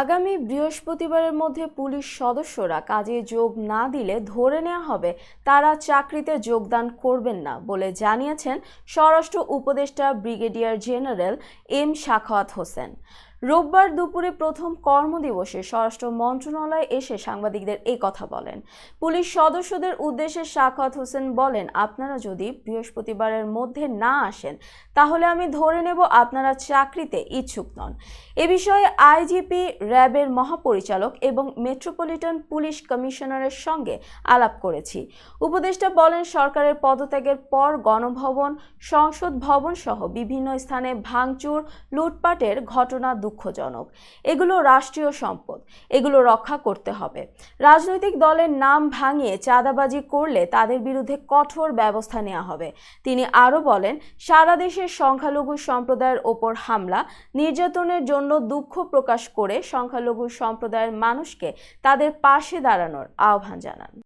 আগামী বৃহস্পতিবারের মধ্যে পুলিশ সদস্যরা কাজে যোগ না দিলে ধরে নেওয়া হবে তারা চাকরিতে যোগদান করবেন না বলে জানিয়েছেন স্বরাষ্ট্র উপদেষ্টা brigadier general M Shakhawat Hossain. রোববার দুপুরে প্রথম কর্মদিবসে স্বরাষ্ট্র মন্ত্রণালয়ে এসে সাংবাদিকদের এই কথা বলেন। পুলিশ সদস্যদের উদ্দেশ্যে শাখাওয়াত হোসেন বলেন, আপনারা যদি বৃহস্পতিবারের মধ্যে না আসেন, তাহলে আমি ধরে নেব আপনারা চাকরিতে ইচ্ছুক নন। এ বিষয়ে আইজিপি, র্যাবের মহাপরিচালক এবং মেট্রোপলিটন পুলিশ কমিশনারের সঙ্গে আলাপ করেছি। উপদেষ্টা বলেন, সরকারের পদত্যাগের পর গণভবন, সংসদ ভবন সহ বিভিন্ন স্থানে ভাঙচুর, লুটপাটের ঘটনা দুঃখজনক। এগুলো রাষ্ট্রীয় সম্পদ। এগুলো রক্ষা করতে হবে। রাজনৈতিক দলের নাম ভাঙিয়ে চাঁদাবাজি করলে তাদের বিরুদ্ধে কঠোর ব্যবস্থা নেওয়া হবে। তিনি আরও বলেন, সারা দেশের সংখ্যালঘু সম্প্রদায়ের ওপর হামলা, নির্যাতনের জন্য দুঃখ প্রকাশ করে সংখ্যালঘু সম্প্রদায়ের মানুষকে তাদের পাশে দাঁড়ানোর আহ্বান জানান।